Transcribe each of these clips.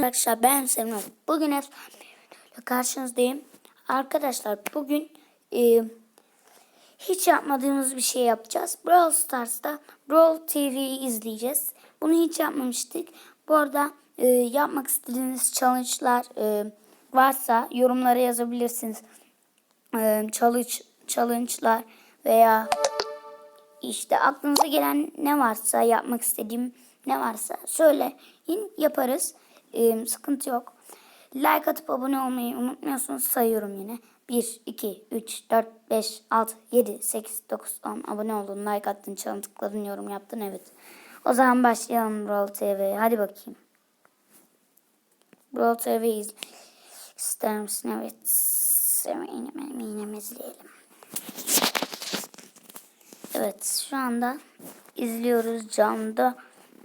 Arkadaşlar ben Semra. Bugün efsane bir videoyla karşınızdayım. Arkadaşlar bugün e, hiç yapmadığımız bir şey yapacağız. Brawl Stars'ta Brawl TV'yi izleyeceğiz. Bunu hiç yapmamıştık. Bu arada e, yapmak istediğiniz challenge'lar e, varsa yorumlara yazabilirsiniz. E, challenge, challenge'lar veya işte aklınıza gelen ne varsa yapmak istediğim ne varsa söyleyin yaparız. Ee, sıkıntı yok. Like atıp abone olmayı unutmuyorsunuz. Sayıyorum yine. 1, 2, 3, 4, 5, 6, 7, 8, 9, 10 abone oldun. Like attın, çanı tıkladın, yorum yaptın. Evet. O zaman başlayalım Brawl TV'ye. Hadi bakayım. Brawl TV'yi. İster misin? Evet. Yine, yine izleyelim. Evet şu anda izliyoruz canlı.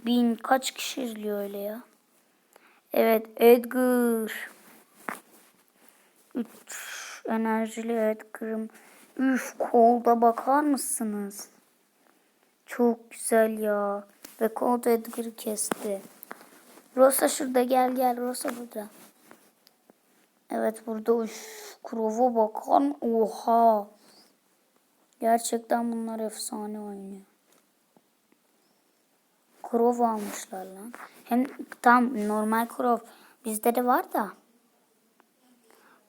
Bin kaç kişi izliyor öyle ya. Evet Edgar. Üç enerjili Edgar'ım. Üf kolda bakar mısınız? Çok güzel ya. Ve kolda Edgar'ı kesti. Rosa şurada gel gel Rosa burada. Evet burada üf Krova bakar mı? Oha. Gerçekten bunlar efsane oynuyor. Krov almışlar lan. Hem tam normal krov bizde de var da.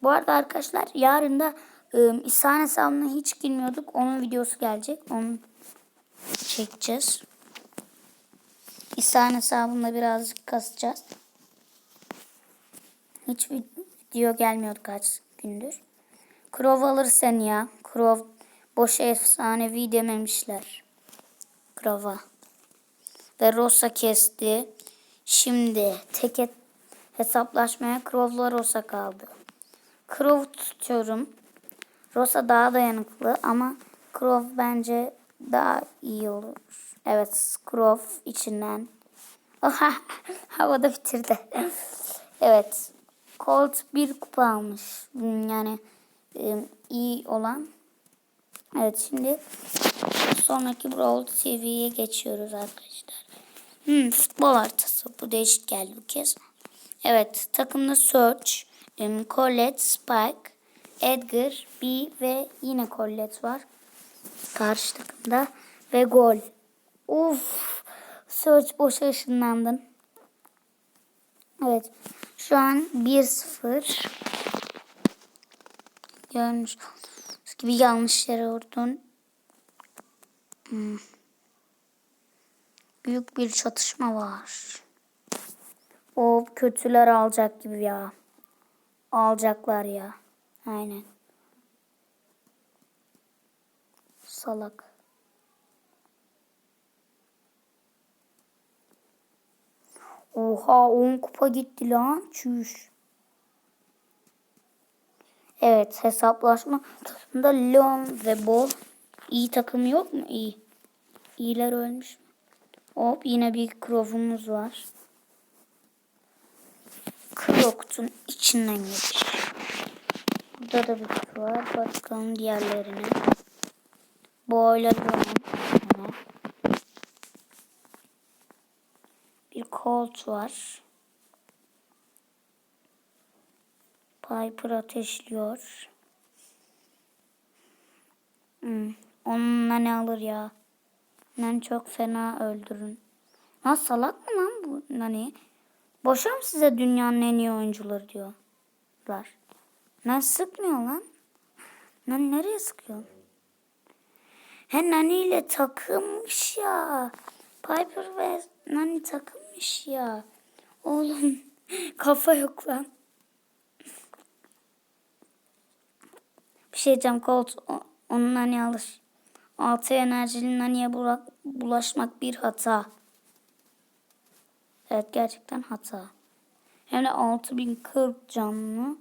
Bu arada arkadaşlar yarın da ıı, İhsan hesabına hiç girmiyorduk. Onun videosu gelecek. Onu çekeceğiz. İhsan hesabında birazcık kasacağız. Hiç video gelmiyordu kaç gündür. Krov alırsan ya. Krov boş efsanevi dememişler. Krova. Ve Rosa kesti. Şimdi teke hesaplaşmaya Krov'la Rosa kaldı. Krov tutuyorum. Rosa daha dayanıklı ama Krov bence daha iyi olur. Evet Krov içinden. Oha havada bitirdi. evet. Colt bir kupa almış. Yani iyi olan Evet şimdi sonraki Brawl TV'ye geçiyoruz arkadaşlar. Hmm, futbol haritası. Bu değişik geldi bu kez. Evet takımda Search, Colette, Spike, Edgar, B ve yine Colette var. Karşı takımda ve gol. Uf, Search boşa ışınlandın. Evet şu an 1-0. Görmüş gibi yanlış yere vurdun. Hmm. Büyük bir çatışma var. O kötüler alacak gibi ya. Alacaklar ya. Aynen. Salak. Oha 10 kupa gitti lan. Çüş. Evet hesaplaşma takımında Leon ve Bo. İyi takım yok mu? İyi. İyiler ölmüş mü? Hop yine bir Crow'umuz var. Crocs'un içinden geçiyor. Burada da bir kutu var. Bakalım diğerlerine. Boyla Leon. Bir Colt var. Piper ateşliyor. Hmm. Onunla ne alır ya? Nani çok fena öldürün. Lan salak mı lan bu Nani? Boşa mı size dünyanın en iyi oyuncuları diyorlar? Nani sıkmıyor lan. Nani nereye sıkıyor? He Nani ile takılmış ya. Piper ve Nani takılmış ya. Oğlum kafa yok lan. Bir şey diyeceğim Colt onun hani alır. Altı enerjili Nani'ye bulaşmak bir hata. Evet gerçekten hata. Hem de 6040 canlı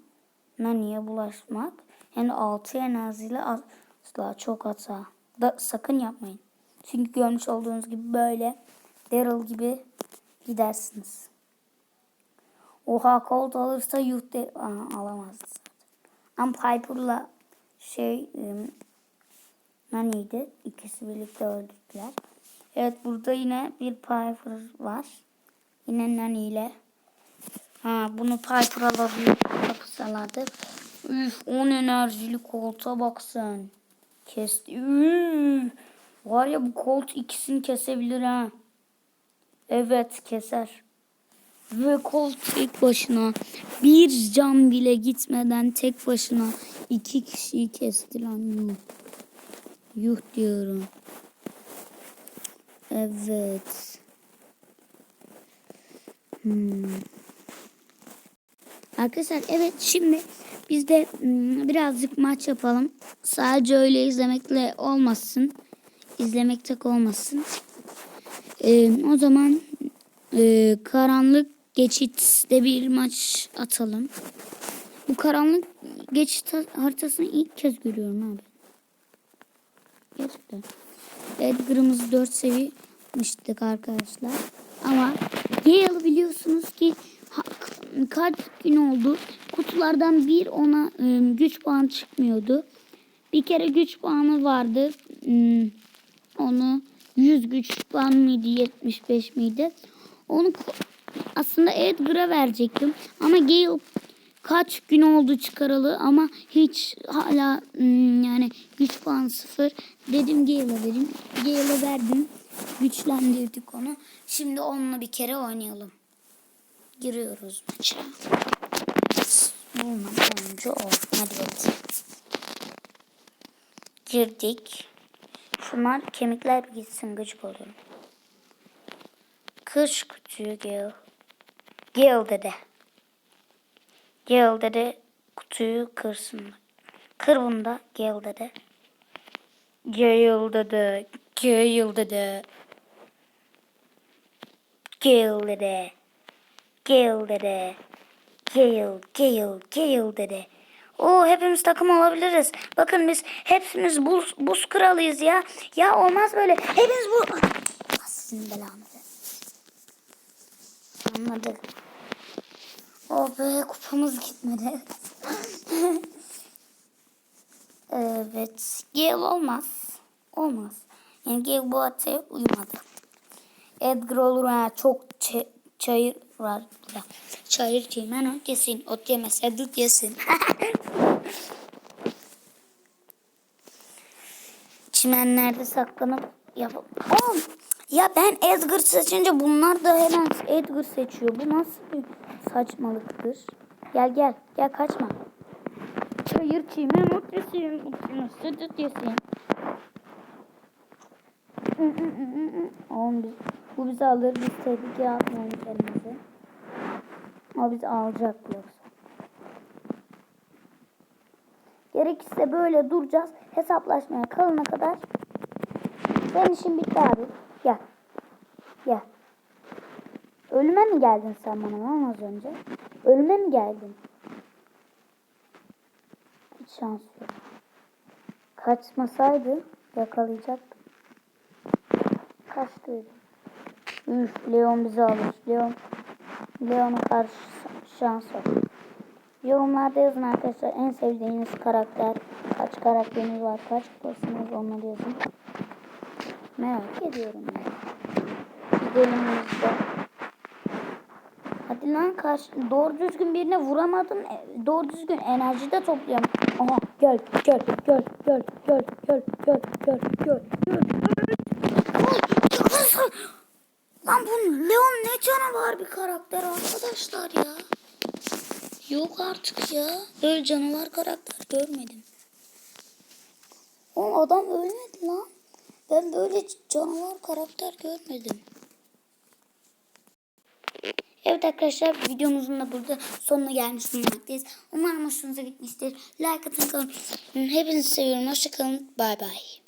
Nani'ye bulaşmak. Hem de 6 enerjiyle asla çok hata. Da, sakın yapmayın. Çünkü görmüş olduğunuz gibi böyle Daryl gibi gidersiniz. Oha Colt alırsa yuh de Aa, alamaz zaten. Ama Piper'la şey Nani'ydi. İkisi birlikte öldürdüler. Evet burada yine bir Piper var. Yine Nani ile Ha bunu Piper alabilir kapısalardı. Üf 10 enerjili koltuğa bak sen. Kesti. Üf. Var ya bu kolt ikisini kesebilir ha. Evet keser. Ve kolt tek başına bir can bile gitmeden tek başına iki kişiyi kesti lan yuh. Diyorum. Evet. Hmm. Arkadaşlar evet şimdi biz de hmm, birazcık maç yapalım. Sadece öyle izlemekle olmasın. İzlemek tek olmasın. Ee, o zaman e, karanlık geçitte bir maç atalım. Bu karanlık geçit haritasını ilk kez görüyorum abi. Gerçekten. Edgar'ımızı 4 seviyemiştik arkadaşlar. Ama Gale'ı biliyorsunuz ki kaç gün oldu. Kutulardan bir ona e, güç puanı çıkmıyordu. Bir kere güç puanı vardı. Hmm, onu 100 güç puan mıydı 75 miydi? Onu aslında Edgar'a verecektim. Ama Gale kaç gün oldu çıkaralı ama hiç hala hmm, yani güç puanı sıfır. Dedim Gale'a verin. Gale'a verdim. Güçlendirdik onu. Şimdi onunla bir kere oynayalım. Giriyoruz maça. Bulmam oyuncu o. Hadi bakalım. Girdik. Şunlar kemikler gitsin gıcık oluyorum. Kış kutuyu Gale. Gale dede. Gel dedi kutuyu kırsın. Kır bunu da gel dedi. Gel dedi. Gel dedi. Gel dedi. Gel dedi. Gel, gel, gel dedi. O hepimiz takım olabiliriz. Bakın biz hepimiz buz, buz kralıyız ya. Ya olmaz böyle. Hepimiz bu... Ah, Sizin belanızı. Anladık. Oh be kupamız gitmedi. evet. Gale olmaz. Olmaz. Yani Gale bu ataya uymadı. Edgar olur ha çok çayır var burada. Çayır çimen ot yesin. Ot yemese dut yesin. Çimenlerde saklanıp yapıp... Oğlum, ya ben Edgar seçince bunlar da hemen Edgar seçiyor. Bu nasıl bir saçmalıktır? Gel gel gel kaçma. Çayır. Ot yemese dut yesin. Oğlum biz, bu bizi alır biz tehlikeye atmayalım kendimizi. O bizi alacak yoksa. Gerekirse böyle duracağız. Hesaplaşmaya kalana kadar. Senin işin bitti abi. Gel. Gel. Ölüme mi geldin sen bana lan az önce? Ölüme mi geldin? Hiç şans yok. Kaçmasaydı yakalayacaktım. Kaçtıydı. Üf Leon bizi alır. Leon Leon'a karşı şans yok. Yorumlarda yazın arkadaşlar en sevdiğiniz karakter, kaç karakteriniz var, kaç kupasınız onları yazın. Merak ediyorum de. Hadi lan kaç, doğru düzgün birine vuramadım. E, Doğru düzgün enerji de toplayalım. Aha gel gel gel gel gel gel gel gel gel gel. Lan bu Leon ne canavar bir karakter arkadaşlar ya. Yok artık ya. Böyle canavar karakter görmedim. O adam ölmedi lan. Ben böyle canavar karakter görmedim. Evet arkadaşlar videomuzun da burada sonuna gelmiş bulunmaktayız. Umarım hoşunuza gitmiştir. Like atın kalın. Hepinizi seviyorum. Hoşçakalın. Bay bay.